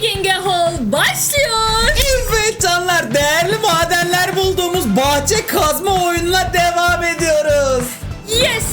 Digging a Hole başlıyor. Evet canlar değerli madenler bulduğumuz bahçe kazma oyununa devam ediyoruz. Yes.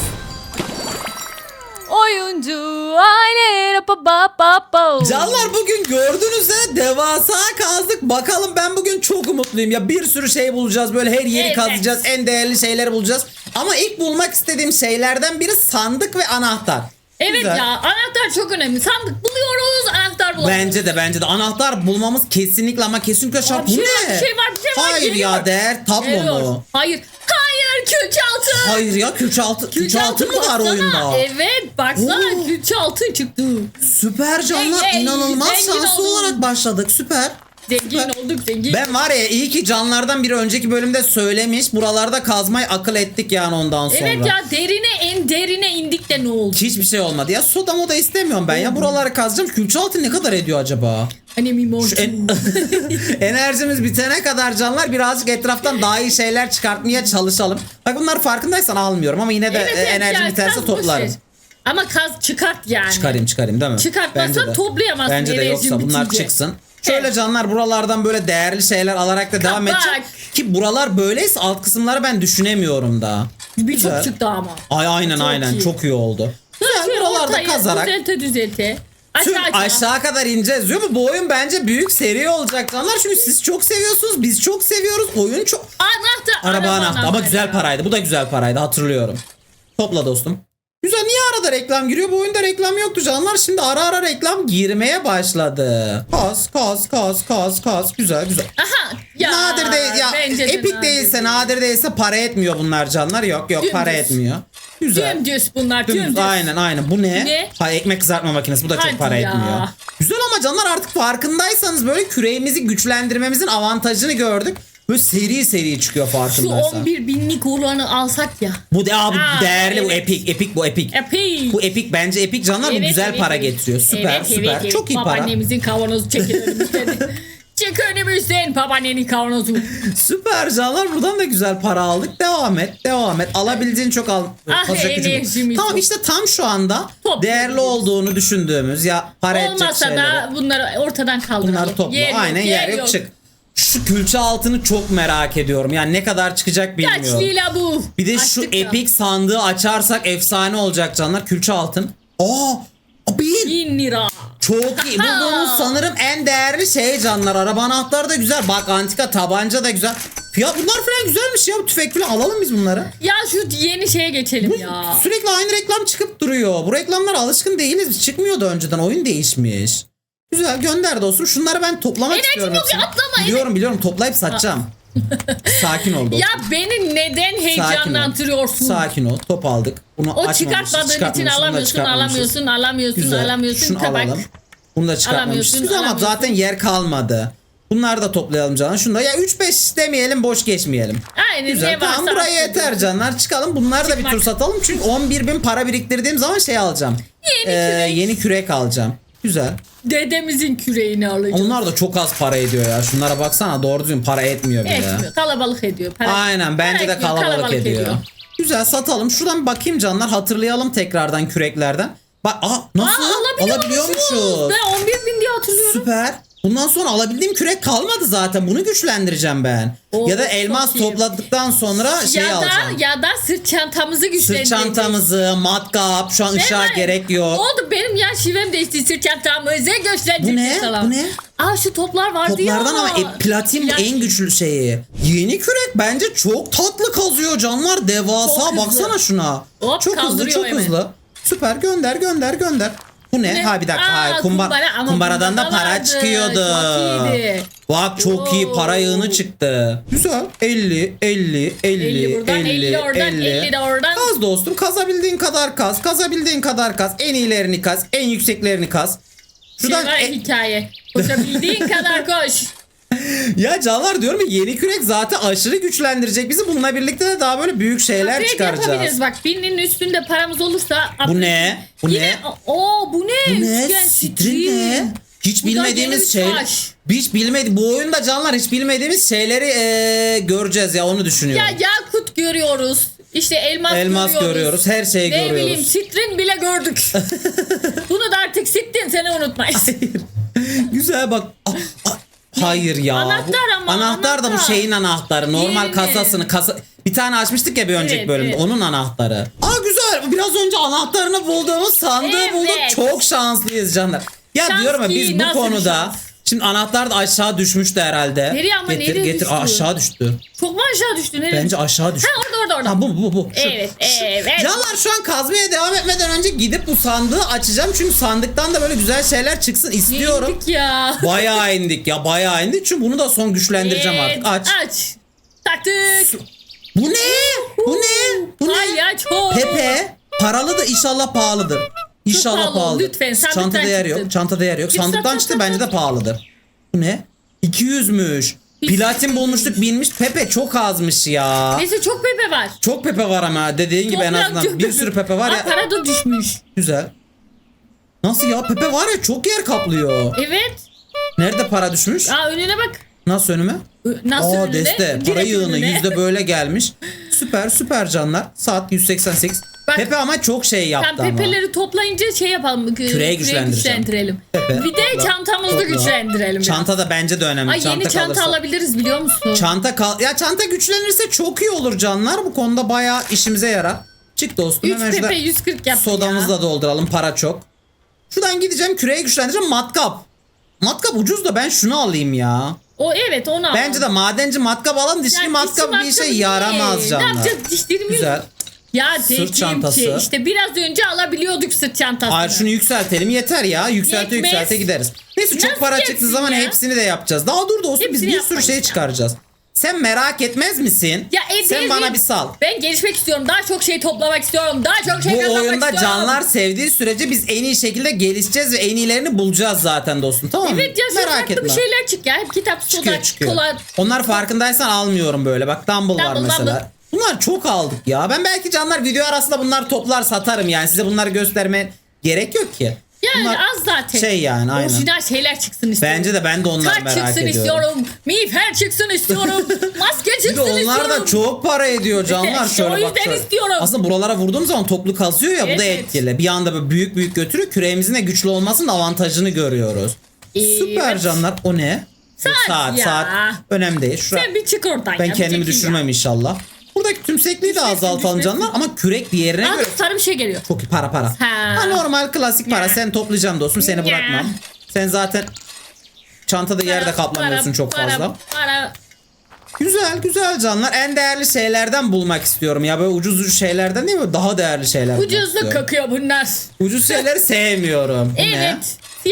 Oyuncu aile pa pa pa pa. Canlar bugün gördüğünüz üzere devasa kazdık. Bakalım ben bugün çok umutluyum. Ya bir sürü şey bulacağız. Böyle her yeri Evet. kazacağız. En değerli şeyleri bulacağız. Ama ilk bulmak istediğim şeylerden biri sandık ve anahtar. Evet Güzel. ya anahtar çok önemli. Sandık buluyoruz anahtar bulamıyoruz. Bence de bence de anahtar bulmamız kesinlikle ama kesinlikle şart. Aa, Bu bir şey var, ne? bir şey var, bir şey var, Hayır geliyor. ya değer tablo Geliyor. mu? Hayır. Hayır külçe altın. Hayır ya külçe altı, külçe altı mı var baksana. oyunda? Evet baksana Oo. külçe altın çıktı. Süper canlar inanılmaz zengin şanslı oldum. olarak başladık süper. Zengin olduk zengin. Ben var ya iyi ki canlardan biri önceki bölümde söylemiş. Buralarda kazmayı akıl ettik yani ondan sonra. Evet ya derine en derine indik de ne oldu? Hiçbir şey olmadı. Ya soda moda istemiyorum ben ya. Buraları kazacağım. Külçe altı ne kadar ediyor acaba? Hani mimor. Şu en- Enerjimiz bitene kadar canlar birazcık etraftan daha iyi şeyler çıkartmaya çalışalım. Bak bunlar farkındaysan almıyorum ama yine de Evet, e, evet, enerjim ya, biterse kaz toplarım. ver. Ama kaz çıkart yani. Çıkarayım çıkarayım değil mi? Çıkartmazsan Bence de. toplayamazsın, Bence de enerjin yoksa bunlar bitince. çıksın. Şöyle canlar buralardan böyle değerli şeyler alarak da devam Kapak. edeceğim. Ki buralar böyleyse alt kısımları ben düşünemiyorum da. Birçok Güzel. çıktı ama. Ay aynen Çok aynen iyi. çok iyi oldu. Güzel Şöyle buralarda ortaya kazarak Düzelte düzelte. tüm Aşağı aşağı. aşağı kadar ineceğiz diyor mu? Bu oyun bence büyük seri olacak canlar. Çünkü siz çok seviyorsunuz biz çok seviyoruz. Oyun çok... Anahtar. Araba anahtar ama anahtarı güzel paraydı. Bu da güzel paraydı hatırlıyorum. Topla dostum. Güzel niye arada reklam giriyor? Bu oyunda reklam yoktu canlar. Şimdi ara ara reklam girmeye başladı. Kas kas kas kas kas. Güzel güzel. Aha. Ya, nadir değil ya bence de epik nadir değilse değil. nadir değilse para etmiyor bunlar canlar. Yok yok para Dümdüz. etmiyor. Güzel. Dümdüz bunlar Dümdüz, dümdüz. aynen aynen. Bu ne? Ne? Ha ekmek kızartma makinesi. Bu da Hadi çok para ya. etmiyor. Güzel ama canlar artık farkındaysanız böyle küreğimizi güçlendirmemizin avantajını gördük. Böyle seri seri çıkıyor Şu farkındaysan. 11 binlik olanı alsak ya. Bu de abi Aa, değerli bu evet. epik epik bu epik. Epey. Bu epik bence epik canlar bu Evet, güzel evet, para evet. getiriyor. Süper Evet, süper. evet, evet. Çok iyi para. Babaannemizin kavanozu çekin önümüzden. Çık önümüzden babaannenin kavanozu. Süper canlar buradan da güzel para aldık. Devam et devam et. Alabildiğin çok al. Ah, yok. enerjimiz Tamam yok. işte tam şu anda Topluyoruz. değerli olduğunu düşündüğümüz ya para edecek Olmasa şeyleri. da bunları ortadan kaldıralım. Bunları topla. Aynen yer yok çık. Şu külçe altını çok merak ediyorum. Yani ne kadar çıkacak Kaç bilmiyorum. lira bu? Bir de şu Açtık ya. epik sandığı açarsak efsane olacak canlar. Külçe altın. Aa! Bin! 1000 lira. Çok iyi. Bulduğumuz sanırım en değerli şey canlar. Araba anahtarı da güzel. Bak antika tabanca da güzel. Fiyat bunlar falan güzelmiş ya. Bu tüfek falan alalım biz bunları. Ya şu yeni şeye geçelim ya. Sürekli aynı reklam çıkıp duruyor. Bu reklamlara alışkın değiliz. Çıkmıyordu önceden. Oyun değişmiş. Güzel gönder dostum. Şunları ben toplamak Enerjim istiyorum. yok ya, hepsini. atlama, Biliyorum biliyorum toplayıp satacağım. Sakin ol dostum. Ya beni neden heyecanlandırıyorsun? Sakin ol. Top aldık. Bunu O açmamışız, çıkartmadığın için çıkartmamışız, bunu da alamıyorsun, çıkartmamışız. alamıyorsun, alamıyorsun, Güzel. alamıyorsun. Şunu Kabak. alalım. Bunu da çıkartmamışız. Alamıyorsun, Güzel ama alamıyorsun. zaten yer kalmadı. Bunları da toplayalım canlar. Şunu da ya 3-5 demeyelim boş geçmeyelim. Aynen Güzel ne varsa tamam buraya aslında. yeter canlar. Çıkalım bunları da bir Çıkmak. tur satalım. Çünkü 11 bin para biriktirdiğim zaman şey alacağım. Yeni kürek. Yeni kürek alacağım. Güzel. Dedemizin küreğini alacağız. Onlar da çok az para ediyor ya. Şunlara baksana doğru düzgün para etmiyor bile. Etmiyor. Kalabalık ediyor. Para- Aynen bence para de etmiyor, kalabalık, ediyor. Güzel satalım. Şuradan bir bakayım canlar. Hatırlayalım tekrardan küreklerden. Bak aa nasıl? Aa, alabiliyormuşuz. Ben 11 bin diye hatırlıyorum. Süper. Bundan sonra alabildiğim kürek kalmadı zaten. Bunu güçlendireceğim ben. Oo, ya da elmas iyi. topladıktan sonra şey ya alacağım. da ya da sırt çantamızı Sırt güçlendireceğiz. çantamızı, matkap, şu an ışığa Hemen. gerek yok. oldu benim ya şivem değişti sırt çantamızı güçlendireceğiz. Bu ne? Bu ne? Aa şu toplar vardı ya. Toplardan ama e, platin bu en güçlü şeyi. Yeni kürek bence çok tatlı kazıyor canlar. Devasa Çok hızlı. baksana şuna. Hop, çok hızlı çok hemen. hızlı. Süper gönder gönder gönder. Bu ne? Ne? Ha bir dakika. Aa, hayır, kumbar, kumbara ama kumbaradan da para vardı. çıkıyordu. Çok iyiydi. Bak çok iyi Oo. para yığını çıktı. Güzel. 50 50 50 50 buradan, 50 oradan, 50 de oradan. Kaz dostum. Kazabildiğin kadar kaz. Kazabildiğin kadar kaz. En iyilerini kaz. En yükseklerini kaz. Şuradan Şuradan e- hikaye. Koşabildiğin kadar koş. Ya canlar diyorum ya yeni kürek zaten aşırı güçlendirecek bizi. Bununla birlikte de daha böyle büyük şeyler Upgrade çıkaracağız. yapabiliriz bak. Binin üstünde paramız olursa. Bu ne? Bu Yine, ne? Oo bu ne? Bu ne? Üçgen Strin ne? Hiç Bu da yeni bilmediğimiz bir şey. taş. Hiç bilmedi. Bu oyunda canlar hiç bilmediğimiz şeyleri eee, göreceğiz ya onu düşünüyorum. Ya yakut görüyoruz. İşte elmas, Elmas görüyoruz. Her şeyi ne görüyoruz. bileyim sitrin bile gördük. Bunu da artık sittin seni unutmayız. Güzel bak. Ah. Hayır ya. Anahtar Bu- ama, Anahtar da bu anahtar. şeyin anahtarı. Normal Yeni. kasasını kasa bir tane açmıştık ya bir önceki Evet, bölümde. evet. Onun anahtarı. Aa güzel. Biraz önce anahtarını bulduğumuz sandığı Evet. bulduk. Çok şanslıyız canlar. Ya Şans diyorum ya biz bu konuda şans? Şimdi anahtar da aşağı düşmüştü herhalde. Nereye ama, getir, nereye getir. düştü? Aa, aşağı düştü. Çok mu aşağı düştü? Nereye? Bence aşağı düştü. Ha orada orada orada. Ha bu bu bu. Şu- Evet, şu- evet. Canlar şu an kazmaya devam etmeden önce gidip bu sandığı açacağım. Çünkü sandıktan da böyle güzel şeyler çıksın istiyorum. Yendik ya. Bayağı indik ya bayağı indik. Çünkü bunu da son güçlendireceğim Evet, artık. Aç. Aç. Taktık. Bu ne? Bu ne? Bu ne? Palyaço. Pepe. Paralı da inşallah pahalıdır. İnşallah pahalı, pahalı. lütfen, sandıktan Çantada yer çıktı. yok. Çantada yer yok. Git Sandıktan sat, çıktı sat, bence sat. de pahalıdır. Bu ne? 200'müş. Hiç Platin bulmuştuk binmiş. Pepe çok azmış ya. Neyse çok pepe var. Çok pepe var ama dediğin gibi en Toplam azından çok bir sürü pepe var Aa, ya. para da düşmüş. Güzel. Nasıl ya? Pepe var ya çok yer kaplıyor. Evet. Nerede para düşmüş? Aa önüne bak. Nasıl önüme? Ö- Nasıl Aa önüne? deste. Para Direkt yığını önüne. yüzde böyle gelmiş. Süper süper canlar. Saat 188. Pepe ama çok şey yaptı Sen ama. pepeleri toplayınca şey yapalım. Küreği güçlendireceğim. güçlendirelim. Pepe, Bir de topla, çantamızı topla. güçlendirelim. Çanta da bence de önemli. Ay yeni çanta kalırsa- alabiliriz biliyor musun? Çanta kal ya çanta güçlenirse çok iyi olur canlar. Bu konuda bayağı işimize yarar. Çık dostum 3 hemen pepe şurada 140 yap sodamızı ya. da dolduralım. Para çok. Şuradan gideceğim küreği güçlendireceğim. Matkap. Matkap ucuz da ben şunu alayım ya. O evet onu al. Bence de madenci matkap alalım. Dişli Yani matkap bir işe matkabı yaramaz ne? canlar. Yapacağız dişlerimi? Güzel. Ya Sırt çantası. ki işte biraz önce alabiliyorduk sırt çantasını. Hayır şunu yükseltelim yeter ya. Yükselte Yetmez. yükselte gideriz. Neyse çok Nasıl para yetsin çıktığı zaman ya? hepsini de yapacağız. Daha dur dostum biz Hepsini bir sürü yapmayız şey ya. çıkaracağız. Sen merak etmez misin? Ya ederiz. Sen bana bir sal. Ben gelişmek istiyorum. Daha çok şey toplamak istiyorum. Daha çok şey Bu kazanmak oyunda istiyorum. canlar sevdiği sürece biz en iyi şekilde gelişeceğiz ve en iyilerini bulacağız zaten dostum tamam mı? Evet ya Merak etme. bir şeyler çık ya. Hep kitap, soda, çıkıyor çıkıyor. kola. Onlar farkındaysan almıyorum böyle. Bak Dumble, var Dumble, mesela. Dumble. Bunlar çok aldık ya. Ben belki canlar video arasında bunlar toplar satarım yani. Size bunları gösterme gerek yok ki. Yani Bunlar az zaten. şey yani, aynen. Orijinal şeyler çıksın istiyorum. Bence de ben de onları merak çıksın ediyorum. istiyorum. Miğfer çıksın istiyorum. Maske çıksın de onlar istiyorum. da çok para ediyor canlar şöyle o bak yüzden şöyle. istiyorum. Aslında buralara vurduğum zaman toplu kasıyor ya bu da Evet. etkili. Bir anda böyle büyük büyük götürüyor. Küreğimizin de güçlü olmasının avantajını görüyoruz. Evet. Süper canlar. O ne? Saat saat, ya. saat. Önemli değil. Şura- Sen bir çık oradan ben ya. bir kendimi düşürmem inşallah. Buradaki tümsekliği de azaltalım canlar ama kürek diğerine Ya. Aa, göre sarı bir şey geliyor. çok iyi para para. Ha. Ha, normal klasik para. Ya. Sen toplayacağım dostum seni Ya. bırakmam. Sen zaten çantada yerde kaplamıyorsun çok para, fazla. Para. Güzel güzel canlar. En değerli şeylerden bulmak istiyorum. Ya böyle ucuz ucuz şeylerden değil mi? Daha değerli şeyler bulmak Ucuzluk istiyorum. kakıyor bunlar. Ucuz şeyleri sevmiyorum. Bu ne?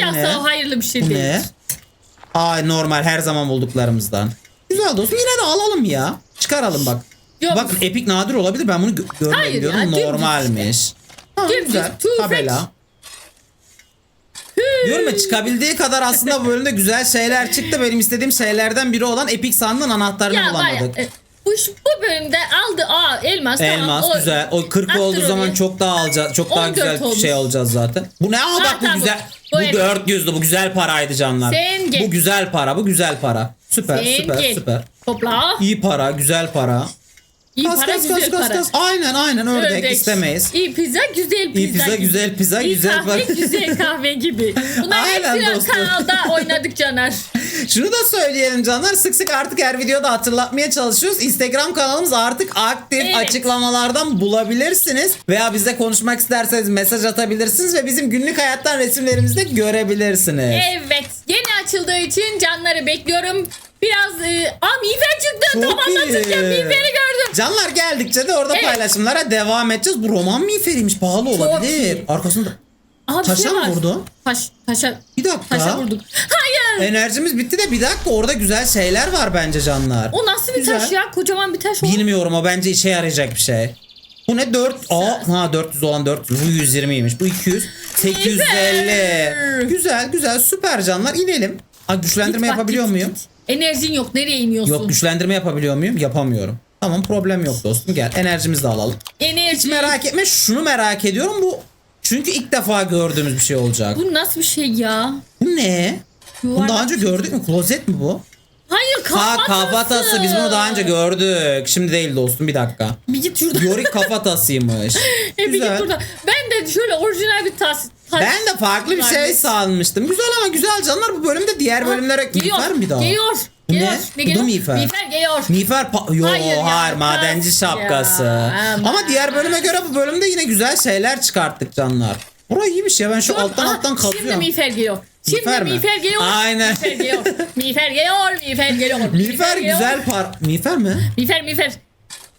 Evet. O hayırlı bir şey Bu değil. ne? Ay normal her zaman bulduklarımızdan. Güzel dostum yine de alalım ya. Çıkaralım bak. Yok. Bakın epik nadir olabilir. Ben bunu gö- Hayır görmedim ya, diyordum. dümdüz Normalmiş. Ha, Dümdüz, güzel. Tabela. Diyorum ya çıkabildiği kadar aslında bu bölümde güzel şeyler çıktı. Benim istediğim şeylerden biri olan epik sandığın anahtarını Ya ya, bulamadık. e, bu, bu bölümde aldı. Aa elmas. tamam, Elmas o- güzel. O 40 olduğu zaman çok daha alacağız. Çok daha 14 güzel olmuş. şey olacağız zaten. Bu ne? Aa bak bu tamam, güzel. bu Bu. 400'lü bu güzel paraydı canlar. Sen geç. Bu güzel para. Bu güzel para. Süper Sen süper süper. Topla. İyi para, güzel para. İyi Kas para kas güzel kas kas para. kas. Aynen aynen ördek, istemeyiz. İyi pizza güzel pizza. İyi pizza, güzel pizza, İyi güzel kahve para. güzel kahve gibi. Bunlar Aynen dostum. kanalda oynadık Caner. Şunu da söyleyelim canlar. Sık sık artık her videoda hatırlatmaya çalışıyoruz. Instagram kanalımız artık aktif. Evet. Açıklamalardan bulabilirsiniz. Veya bize konuşmak isterseniz mesaj atabilirsiniz ve bizim günlük hayattan resimlerimizi de görebilirsiniz. Evet. Yeni açıldığı için canları bekliyorum. Biraz e, aa miğfer çıktı. Çok Tam anlatırken iyi. miğferi gördüm. Canlar geldikçe de orada Evet. paylaşımlara devam edeceğiz. Bu roman miğferiymiş. Pahalı olabilir. iyi. Arkasında Aa, bir Taşa şey mı vurdu? Taş, taşa, bir dakika. taşa vurduk. Hayır. Enerjimiz bitti de bir dakika orada güzel şeyler var bence canlar. O nasıl bir Güzel. taş ya? Kocaman bir taş o. Bilmiyorum o bence işe yarayacak bir şey. Bu ne 4? Aa ha 400 olan 400. Bu 120'ymiş. Bu 200. 850. Güzel. Güzel süper canlar inelim. Ha güçlendirme Git bak, yapabiliyor git, muyum? git. Enerjin yok. Nereye iniyorsun? Yok güçlendirme yapabiliyor muyum? Yapamıyorum. Tamam problem yok dostum gel enerjimizi de alalım. Enerji. Hiç merak etme şunu merak ediyorum bu çünkü ilk defa gördüğümüz bir şey olacak. Bu nasıl bir şey ya? Bu ne? Bunu daha önce gördük mü? Klozet mi bu? Hayır Ha kafatası. kafatası biz bunu daha önce gördük. Şimdi değil dostum bir dakika. Bir git şuradan. Yorick kafatasıymış. E, bir git Güzel. buradan. Ben de şöyle orijinal bir tas, taş. Ben de farklı bir şey sanmıştım. Güzel ama güzel canlar bu bölümde diğer bölümlere Geliyor. miğfer mi bir daha? Geliyor. Geliyor. ne? Bu da geliyor? miğfer. Miğfer geliyor. Miğfer pa- Yo Hayır hayır, madenci şapkası. ya, Ama aman. diğer bölüme göre bu bölümde yine güzel şeyler çıkarttık canlar. Burası iyiymiş ya ben şu Dur, alttan aha, alttan Şimdi kazıyorum. miğfer geliyor. Şimdi Miğfer mi? miğfer geliyor. Aynen. Miğfer geliyor. Miğfer geliyor. Miğfer geliyor. Miğfer geliyor. güzel par... Miğfer mi? Miğfer miğfer.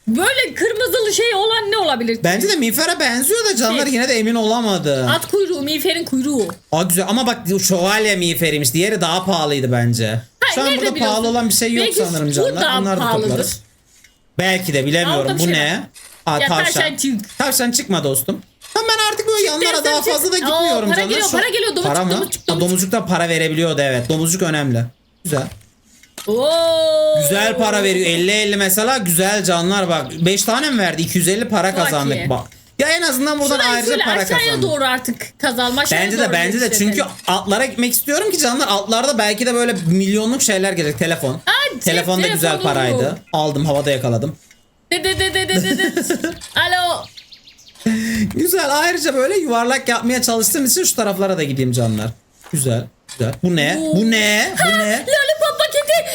Böyle kırmızılı şey olan ne olabilir? Bence de miğfere benziyor da canlar Şey. yine de emin olamadı. At kuyruğu, miğferin kuyruğu. Aa güzel ama bak şövalye miğferiymiş. Diğeri daha pahalıydı bence. Ha, Şu an nerede burada biliyorsun? pahalı olan bir şey yok Belki sanırım bu canlar. daha Bunları da pahalıdır. toplarız. Belki de bilemiyorum. Aldım Bu şey ne? Aa, Ya tavşan. tavşan çık. Tavşan çıkma dostum. Tamam ben artık böyle yanlara daha çık. fazla da Aa, gitmiyorum para canlar. geliyor, para geliyor. Domuzcuk, para mı? domuzcuk, Ha, domuzcuk. domuzcuk da para verebiliyordu evet. Domuzcuk önemli. Güzel. Oo. Güzel para veriyor. 50-50 mesela güzel canlar bak. 5 tane mi verdi? 250 para kazandık iyi. bak. Ya en azından buradan Şurayı ayrıca şöyle para aşağıya kazandık. doğru artık kazanma aşağıya Bence de doğru bence de çünkü altlara gitmek istiyorum ki canlar altlarda belki de böyle milyonluk şeyler gelecek telefon. Cep Telefon da güzel telefonu. paraydı. Aldım havada yakaladım. De de de de de de de. Alo. Güzel ayrıca böyle yuvarlak yapmaya çalıştığım için şu taraflara da gideyim canlar. Güzel güzel. Bu ne? Bu ne? Bu ne? Lollipop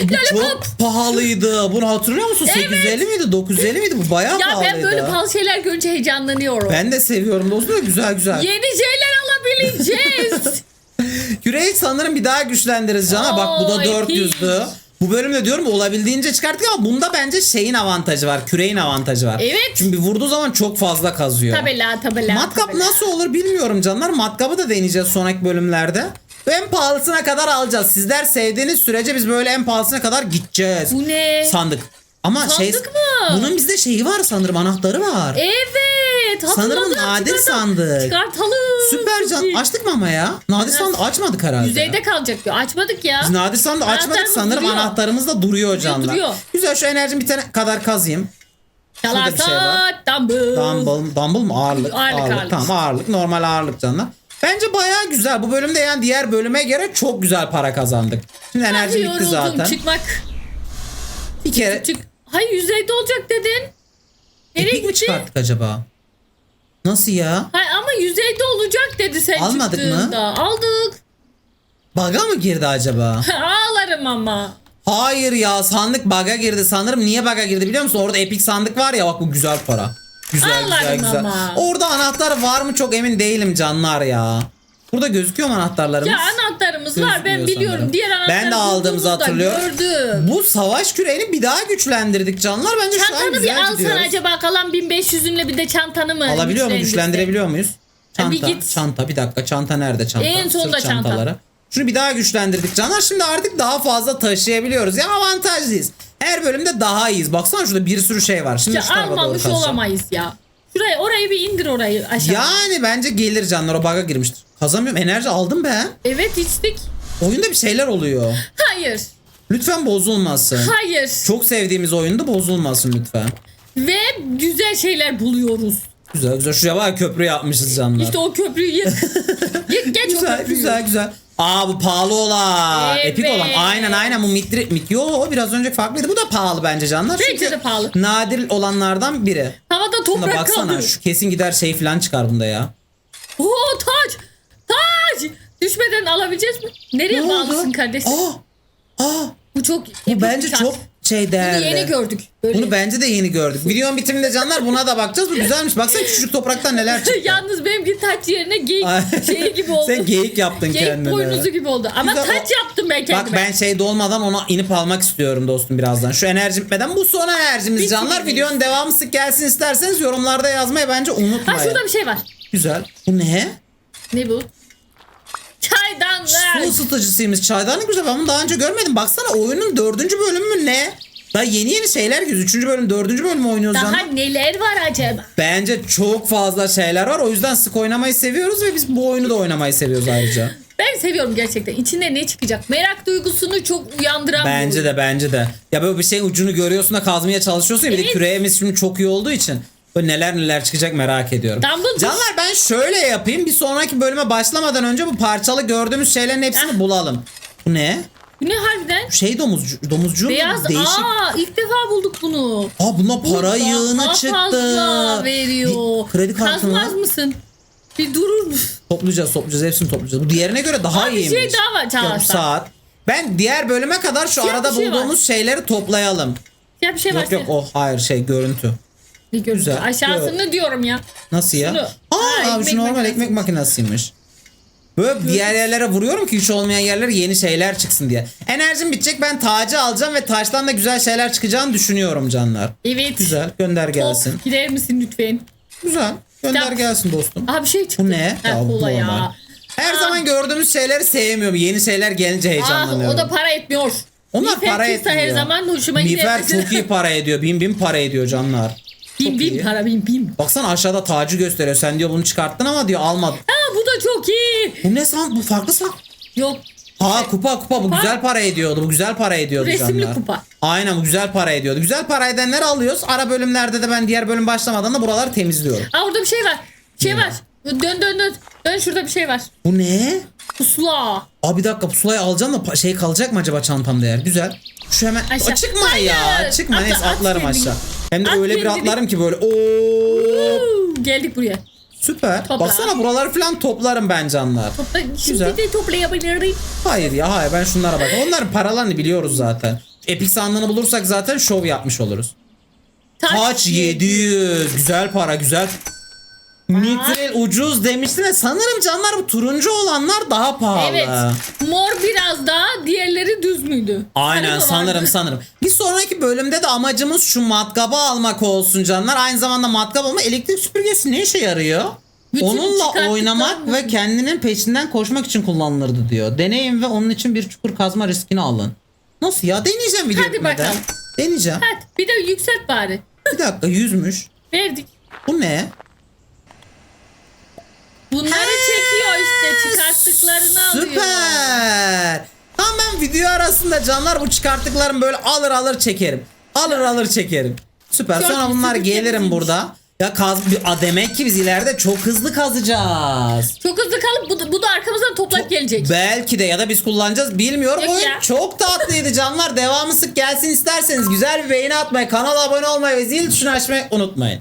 Lollipop. Çok pahalıydı. Bunu hatırlıyor musun? Evet. 850 miydi? 950 miydi? Bu bayağı Ya pahalıydı. ben böyle pahalı şeyler görünce heyecanlanıyorum. Ben de seviyorum dostum. Güzel güzel. Yeni şeyler alabileceğiz. Küreyi sanırım bir daha güçlendiririz Can'a. Bak bu da Oo, 400'dü. Bu bölümde diyorum olabildiğince çıkarttık ama bunda bence şeyin avantajı var. Küreğin avantajı var. Evet. Çünkü vurduğu zaman çok fazla kazıyor. tabela tabela. Matkap tabela. nasıl olur bilmiyorum canlar. Matkabı da deneyeceğiz sonraki bölümlerde. En pahalısına kadar alacağız. Sizler sevdiğiniz sürece biz böyle en pahalısına kadar gideceğiz. Bu ne? Sandık. Ama şey Sandık mı? bunun bizde şeyi var sanırım anahtarı var. Evet. hatırladım. Sanırım nadir Çıkartalım. sandık. Çıkartalım. Süper can. Açtık mı ama ya? Nadir sandık açmadık herhalde. Yüzeyde kalacak diyor. Açmadık ya. Biz nadir sandık açmadık Anahtarımız sanırım duruyor. anahtarımız da duruyor canlar. duruyor. Güzel şu enerjim bitene kadar kazayım. Şurada bir şey var. Çalarsak dumbbell. Dumbbell, dumbbell? Ağırlık. Ağırlık, ağırlık. Tamam ağırlık. Normal ağırlık canlar. Bence bayağı güzel. Bu bölümde yani diğer bölüme göre çok güzel para kazandık. Şimdi enerji bitti yoruldum. zaten. Çıkmak. Bir kere Çık. Hayır yüzeyde olacak dedin. Nereye epik mi çıkarttık acaba? Nasıl ya? Hayır ama yüzeyde olacak dedi sen Almadık mı? çıktığında. Aldık. Baga mı girdi acaba? Ağlarım ama. Hayır ya sandık baga girdi sanırım. Niye baga girdi biliyor musun? Orada epik sandık var ya bak bu güzel para. Güzel güzel Ağlarım güzel. ama. Orada anahtar var mı çok emin değilim canlar ya. Burada gözüküyor mu anahtarlarımız? Ya anahtarımız var ben biliyorum. sanırım. Diğer anahtarı Ben de aldığımızı bulduğumuzda hatırlıyorum. Gördüm. Bu savaş küreğini bir daha güçlendirdik canlar. Bence şu an Çantanı bir güzel alsan gidiyoruz. acaba kalan 1500'ünle bir de çantanı mı? Alabiliyor mu? güçlendirsek? Güçlendirebiliyor muyuz? Çanta, bir git. çanta bir dakika çanta nerede çanta? En sonda Sırt çanta. çantaları. Şunu bir daha güçlendirdik canlar. Şimdi artık daha fazla taşıyabiliyoruz. Ya avantajlıyız. Her bölümde daha iyiyiz. Baksana şurada bir sürü şey var. Şimdi şu tarafa doğru almamış kazacağım. olamayız ya. Şuraya orayı bir indir orayı aşağı. Yani bence gelir canlar o bug'a girmiştir. Kazanmıyorum. Enerji aldım ben. Evet içtik. Oyunda bir şeyler oluyor. Hayır. Lütfen bozulmasın. Hayır. Çok sevdiğimiz oyunda bozulmasın lütfen. Ve güzel şeyler buluyoruz. Güzel güzel. Şuraya ya, köprü yapmışız canlar. İşte o köprüyü yık. Yık geç o güzel köprüyü. güzel güzel. Aa bu pahalı olan. Evet. Epik olan. Aynen aynen bu mitri. Mit, yo o biraz önce farklıydı. Bu da pahalı bence canlar. Bence Çünkü de pahalı. Nadir olanlardan biri. Havada Buna toprak baksana kalıyor. şu kesin gider şey falan çıkar bunda ya. Oo taç. Taç. Düşmeden alabileceğiz mi? Nereye Ne bağlısın kardeşim? Aa, aa, Bu çok bu bence taç. çok şey Bunu değerli. yeni gördük. Böyle. Bunu bence de yeni gördük. Videonun bitiminde canlar buna da bakacağız. Bu güzelmiş. Baksana küçücük topraktan neler çıktı. Yalnız benimki taç yerine geyik şeyi gibi oldu. Sen geyik yaptın Geyik kendine. boynuzu gibi oldu. Ama Güzel, taç o- yaptım ben kendime. Bak ben şeyde olmadan ona inip almak istiyorum dostum birazdan. Şu enerjim bitmeden bu son enerjimiz Bitti canlar. Videonun devamı sık gelsin isterseniz yorumlarda yazmayı bence unutmayın. Ha şurada bir şey var. Güzel. Bu ne? Ne bu? Çaydanlık. Su ısıtıcısıymış. Çaydanlık güzel. Ben bunu daha önce görmedim. Baksana oyunun dördüncü bölümü mü ne? Daha yeni yeni şeyler gözüküyor. Üçüncü bölüm, dördüncü bölüm oynuyoruz Daha canlar. neler var acaba? Bence çok fazla şeyler var. O yüzden sık oynamayı seviyoruz ve biz bu oyunu da oynamayı seviyoruz ayrıca. Ben seviyorum gerçekten. İçinde ne çıkacak? Merak duygusunu çok uyandıran Bence bu. de bence de. Ya böyle bir şeyin ucunu görüyorsun da kazmaya çalışıyorsun ya bir de Evet. küreğimiz şimdi çok iyi olduğu için böyle neler neler çıkacak merak ediyorum. Dumbledore- Canlar ben şöyle yapayım. Bir sonraki bölüme başlamadan önce bu parçalı gördüğümüz şeylerin hepsini Ah. bulalım. Bu ne? Bu ne harbiden? Şey domuzcu, domuzcu mu? Beyaz. Değişik. Aa ilk defa bulduk bunu. Aa buna Bu para daha yığını çıktı. fazla veriyor. Bir kredi kartı mı? Kazmaz mısın? Bir durur musun? Toplayacağız toplayacağız hepsini toplayacağız. Bu diğerine göre daha Aa, bir iyiymiş. şey daha var Çağatay. Yarım saat. Ben diğer bölüme kadar şu Siyah arada bir şey var. bulduğumuz şeyleri toplayalım. Ya bir şey var. Yok yok o hayır şey görüntü. Bir görüntü. Güzel. Aşağısını diyorum ya. Nasıl ya? Şunu. Aa Ha, abi şu normal makinesi. ekmek makinesiymiş. Böyle diğer yerlere vuruyorum ki hiç olmayan yerlere yeni şeyler çıksın diye. Enerjim bitecek ben tacı alacağım ve taştan da güzel şeyler çıkacağını düşünüyorum canlar. Evet. Güzel gönder gelsin. Top, gider misin lütfen? Güzel gönder Kitap. gelsin dostum. Aha bir şey çıktı. Bu ne? Ha, Ya, bu ya. normal. Her Aa. zaman gördüğümüz şeyleri sevmiyorum. Yeni şeyler gelince Ah heyecanlanıyorum. o da para etmiyor. Onlar Mifer para etmiyor. her zaman hoşuma Mifer gider. çok iyi para ediyor. Bin bin para ediyor canlar. Bin iyi. para bin bin. Baksana aşağıda tacı gösteriyor. Sen diyor bunu çıkarttın ama diyor almadın. Ha bu da çok iyi. Bu ne san? Bu farklı san. Yok Ha kupa kupa bu Kupa. güzel para ediyordu. Bu güzel para ediyordu Resimli canlar. kupa. Aynen bu güzel para ediyordu. Güzel para edenleri alıyoruz. Ara bölümlerde de ben diğer bölüm başlamadan da buraları temizliyorum. Aa orada bir şey var. Şey var. Dön dön dön. Dön şurada bir şey var. Bu ne? Pusula. Aa bir dakika pusulayı alacağım da şey kalacak mı acaba çantamda yer? Güzel. Şu hemen Aşağı. Aa, çıkma ya. Hayır. Çıkma Atla, neyse at atlarım kendini. aşağı. Hem de At öyle bir atlarım ki böyle. Oo Geldik buraya. süper. Topla. Baksana buraları falan toplarım ben canlar. Topla, Güzel. şimdi de toplayabilirim. Hayır ya hayır ben şunlara bak. Onların paralarını biliyoruz zaten. Epic sandığını bulursak zaten şov yapmış oluruz. Kaç 700. Güzel para güzel. Nitril ucuz demiştin de sanırım canlar bu turuncu olanlar daha pahalı. Evet. Mor biraz daha, diğerleri düz müydü? Aynen Sarı mı sanırım vardı? sanırım. Bir sonraki bölümde de amacımız şu matkabı almak olsun canlar. Aynı zamanda matkap alma elektrik süpürgesi ne işe yarıyor? Bütün Onunla çıkarttıklar oynamak ve kendinin peşinden koşmak için kullanılırdı diyor. Deneyin ve onun için bir çukur kazma riskini alın. Nasıl ya? Deneyeceğim video Hadi bitmeden. bakalım. Deneyeceğim. Hadi bir de yükselt bari. Bir dakika yüzmüş. Verdik. Bu ne? Bunları çekiyor işte çıkarttıklarını alıyor. Süper. Tamam ben video arasında canlar bu çıkarttıklarım böyle alır alır çekerim. Alır alır çekerim. Süper. Çok Sonra bunlar gelirim burada. Ya kaz bir- a, demek ki biz ileride çok hızlı kazacağız. Çok hızlı kalıp bu da, bu da arkamızdan toplayıp gelecek. Belki de ya da biz kullanacağız bilmiyorum. Yok Oyun ya. çok tatlıydı canlar. Devamı sık gelsin isterseniz güzel bir beğeni atmayı, kanala abone olmayı ve zil tuşunu açmayı unutmayın.